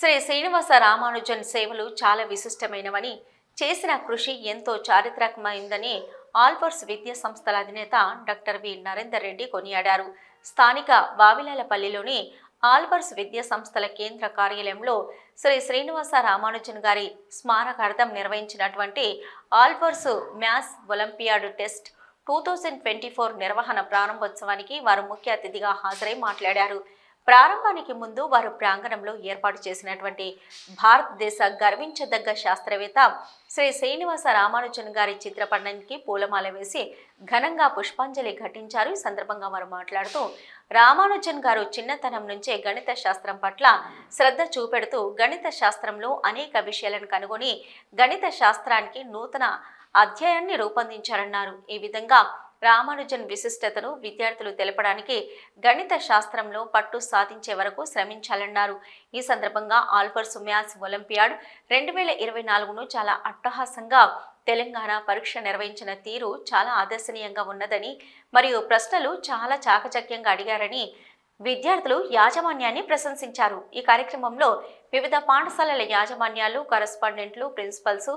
శ్రీ శ్రీనివాస రామానుజన్ సేవలు చాలా విశిష్టమైనవని చేసిన కృషి ఎంతో చారిత్రకమైందని ఆల్బర్స్ విద్యా సంస్థల అధినేత డాక్టర్ వి. నరేందర్ రెడ్డి కొనియాడారు. స్థానిక వావిలాలపల్లిలోని ఆల్బర్స్ విద్యా సంస్థల కేంద్ర కార్యాలయంలో శ్రీ శ్రీనివాస రామానుజన్ గారి స్మారకార్థం నిర్వహించినటువంటి Albers maths olympiad test two thousand twenty four నిర్వహణ ప్రారంభోత్సవానికి వారు ముఖ్య అతిథిగా హాజరై మాట్లాడారు. ప్రారంభానికి ముందు వారు ప్రాంగణంలో ఏర్పాటు చేసినటువంటి భారతదేశ గర్వించదగ్గ శాస్త్రవేత్త శ్రీ శ్రీనివాస రామానుజన్ గారి చిత్రపటానికి పూలమాల వేసి ఘనంగా పుష్పాంజలి ఘటించారు. ఈ సందర్భంగా వారు మాట్లాడుతూ రామానుజన్ గారు చిన్నతనం నుంచే గణిత శాస్త్రం పట్ల శ్రద్ధ చూపెడుతూ గణిత శాస్త్రంలో అనేక విషయాలను కనుగొని గణిత శాస్త్రానికి నూతన అధ్యాయాన్ని రూపొందించారన్నారు. ఈ విధంగా రామానుజన్ విశిష్టతను విద్యార్థులు తెలపడానికి గణిత శాస్త్రంలో పట్టు సాధించే వరకు శ్రమించాలన్నారు. ఈ సందర్భంగా ఆల్ఫర్స్ మ్యాథ్స్ ఒలింపియాడ్ రెండు వేల ఇరవై నాలుగును చాలా అట్టహాసంగా తెలంగాణ పరీక్ష నిర్వహించిన తీరు చాలా ఆదర్శనీయంగా ఉన్నదని మరియు ప్రశ్నలు చాలా చాకచక్యంగా అడిగారని విద్యార్థులు యాజమాన్యాన్ని ప్రశంసించారు. ఈ కార్యక్రమంలో వివిధ పాఠశాలల యాజమాన్యాలు కరస్పాండెంట్లు ప్రిన్సిపల్స్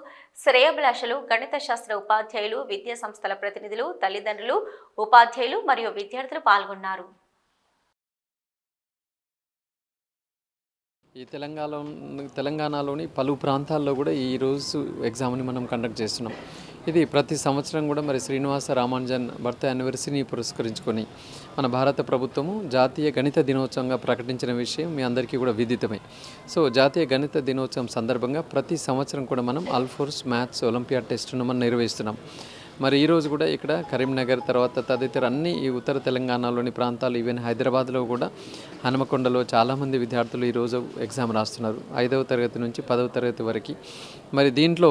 శ్రేయభిలాషులు గణిత శాస్త్ర ఉపాధ్యాయులు విద్యా సంస్థల ప్రతినిధులు తల్లిదండ్రులు ఉపాధ్యాయులు మరియు విద్యార్థులు పాల్గొన్నారు. ఈ తెలంగాణలో తెలంగాణలోని పలు ప్రాంతాల్లో కూడా ఈ రోజు ఎగ్జామ్ని మనం కండక్ట్ చేస్తున్నాం. ఇది ప్రతి సంవత్సరం కూడా మరి శ్రీనివాస రామానుజన్ బర్త్ యానివర్సరీని పురస్కరించుకొని మన భారత ప్రభుత్వము జాతీయ గణిత దినోత్సవంగా ప్రకటించిన విషయం మీ అందరికీ కూడా విదితమే. సో జాతీయ గణిత దినోత్సవం సందర్భంగా ప్రతి సంవత్సరం కూడా మనం అల్ఫోర్స్ మ్యాథ్స్ ఒలింపియాడ్ టెస్ట్ను మనం నిర్వహిస్తున్నాం. మరి ఈరోజు కూడా ఇక్కడ కరీంనగర్ తర్వాత తదితర అన్ని ఈ ఉత్తర తెలంగాణలోని ప్రాంతాలు ఈవెన్ హైదరాబాద్లో కూడా హనుమకొండలో చాలామంది విద్యార్థులు ఈరోజు ఎగ్జామ్ రాస్తున్నారు. ఐదవ తరగతి నుంచి పదవ తరగతి వరకు. మరి దీంట్లో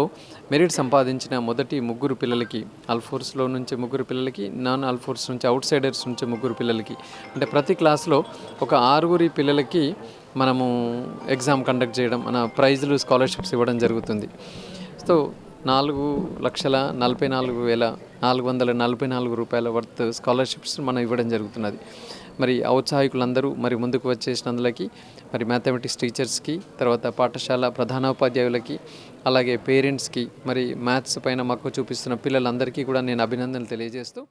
మెరిట్ సంపాదించిన మొదటి ముగ్గురు పిల్లలకి అల్ఫోర్స్లో నుంచి ముగ్గురు పిల్లలకి నాన్ అల్ఫోర్స్ నుంచి అవుట్ సైడర్స్ నుంచి ముగ్గురు పిల్లలకి అంటే ప్రతి క్లాస్లో ఒక ఆరుగురి పిల్లలకి మనము ఎగ్జామ్ కండక్ట్ చేయడం మన ప్రైజులు స్కాలర్షిప్స్ ఇవ్వడం జరుగుతుంది. సో నాలుగు లక్షల నలభై నాలుగు వేల నాలుగు వందల నలభై నాలుగు రూపాయల వర్త్ స్కాలర్షిప్స్ మనం ఇవ్వడం జరుగుతున్నది. మరి ఔత్సాహికులందరూ మరి ముందుకు వచ్చేసినందులకి మరి మ్యాథమెటిక్స్ టీచర్స్కి తర్వాత పాఠశాల ప్రధానోపాధ్యాయులకి అలాగే పేరెంట్స్కి మరి మ్యాథ్స్ పైన మక్కువ చూపిస్తున్న పిల్లలందరికీ కూడా నేను అభినందనలు తెలియజేస్తూ